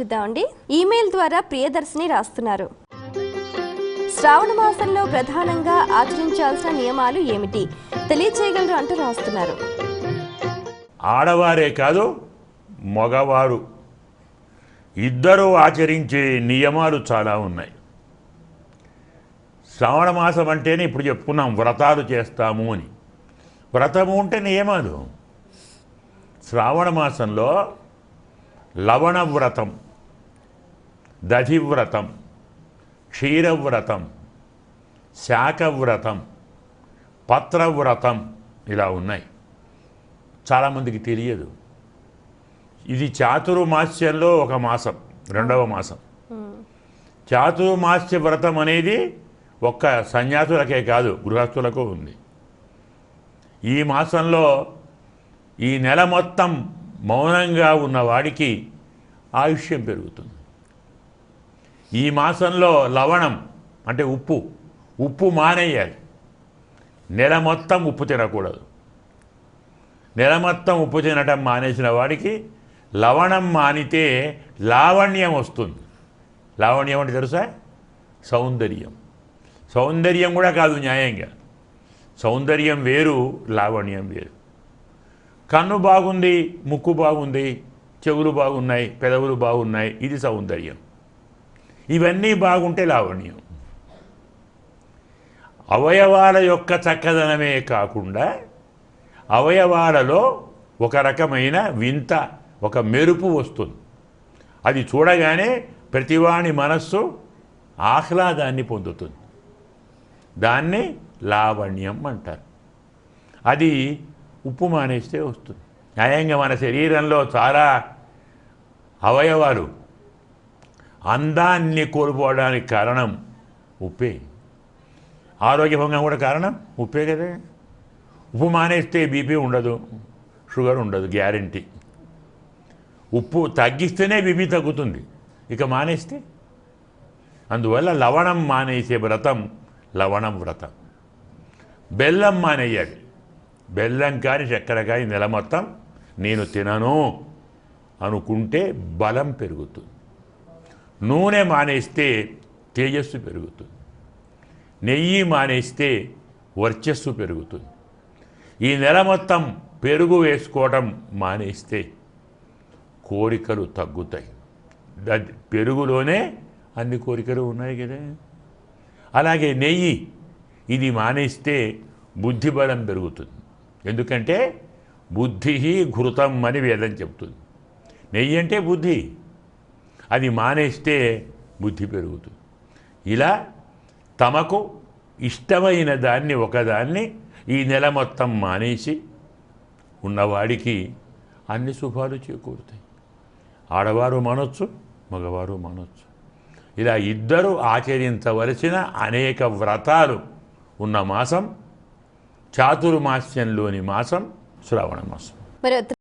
చూద్దామండి. ఈమెయిల్ ద్వారా ప్రియదర్శిని రాస్తున్నారు. శ్రావణ మాసంలో ప్రధానంగా ఆచరించాల్సిన నియమాలు ఏమిటి? తెలియచేయగలరు అంటూ రాస్తున్నారు. ఆడవారే కాదు మగవారు. ఇద్దరు ఆచరించే నియమాలు చాలా ఉన్నాయి. శ్రావణ మాసం అంటేనే ఇప్పుడు చెప్పుకున్నాం వ్రతాలు చేస్తాము అని. వ్రతము అంటే నియమాలు. శ్రావణ మాసంలో లవణ వ్రతం. దధివ్రతం క్షీరవ్రతం శాఖవ్రతం పత్రవ్రతం ఇలా ఉన్నాయి. చాలామందికి తెలియదు. ఇది చాతుర్మాస్యంలో ఒక మాసం రెండవ మాసం. చాతుర్మాస్య వ్రతం అనేది ఒక్క సన్యాసులకే కాదు గృహస్థులకు ఉంది. ఈ మాసంలో ఈ నెల మొత్తం మౌనంగా ఉన్నవాడికి ఆయుష్యం పెరుగుతుంది. ఈ మాసంలో లవణం అంటే ఉప్పు ఉప్పు మానేయాలి. నెల మొత్తం ఉప్పు తినకూడదు. నెల మొత్తం ఉప్పు తినటం మానేసిన వాడికి లవణం మానితే లావణ్యం వస్తుంది. లావణ్యం అంటే తెలుసా? సౌందర్యం. సౌందర్యం కూడా కాదు న్యాయంగా. సౌందర్యం వేరు లావణ్యం వేరు. కన్ను బాగుంది ముక్కు బాగుంది చెవులు బాగున్నాయి పెదవులు బాగున్నాయి ఇది సౌందర్యం. ఇవన్నీ బాగుంటే లావణ్యం. అవయవాల యొక్క చక్కదనమే కాకుండా అవయవాలలో ఒక రకమైన వింత ఒక మెరుపు వస్తుంది. అది చూడగానే ప్రతివాని మనస్సు ఆహ్లాదాన్ని పొందుతుంది. దాన్ని లావణ్యం అంటారు. అది ఉప్పు మానేస్తే వస్తుంది. న్యాయంగా మన శరీరంలో చాలా అవయవాలు అందాన్ని కోల్పోవడానికి కారణం ఉప్పే. ఆరోగ్యభంగం కూడా కారణం ఉప్పే కదా. ఉప్పు మానేస్తే బీపీ ఉండదు షుగర్ ఉండదు గ్యారంటీ. ఉప్పు తగ్గిస్తేనే బీపీ తగ్గుతుంది ఇక మానేస్తే. అందువల్ల లవణం మానేసే వ్రతం లవణం వ్రతం. బెల్లం మానేయాలి. బెల్లం కానీ చక్కెర కానీ నెల మొత్తం నేను తినను అనుకుంటే బలం పెరుగుతుంది. నూనె మానేస్తే తేజస్సు పెరుగుతుంది. నెయ్యి మానేస్తే వర్చస్సు పెరుగుతుంది. ఈ నెల మొత్తం పెరుగు వేసుకోవటం మానేస్తే కోరికలు తగ్గుతాయి. పెరుగులోనే అన్ని కోరికలు ఉన్నాయి కదా. అలాగే నెయ్యి ఇది మానేస్తే బుద్ధి బలం పెరుగుతుంది. ఎందుకంటే బుద్ధి ఘృతం అని వేదం చెప్తుంది. నెయ్యి అంటే బుద్ధి. అది మానేస్తే బుద్ధి పెరుగుతుంది. ఇలా తమకు ఇష్టమైన దాన్ని ఒకదాన్ని ఈ నెల మొత్తం మానేసి ఉన్నవాడికి అన్ని శుభాలు చేకూరుతాయి. ఆడవారు మానొచ్చు మగవారు మానొచ్చు. ఇలా ఇద్దరు ఆచరించవలసిన అనేక వ్రతాలు ఉన్న మాసం చాతుర్మాస్యంలోని మాసం శ్రావణ మాసం.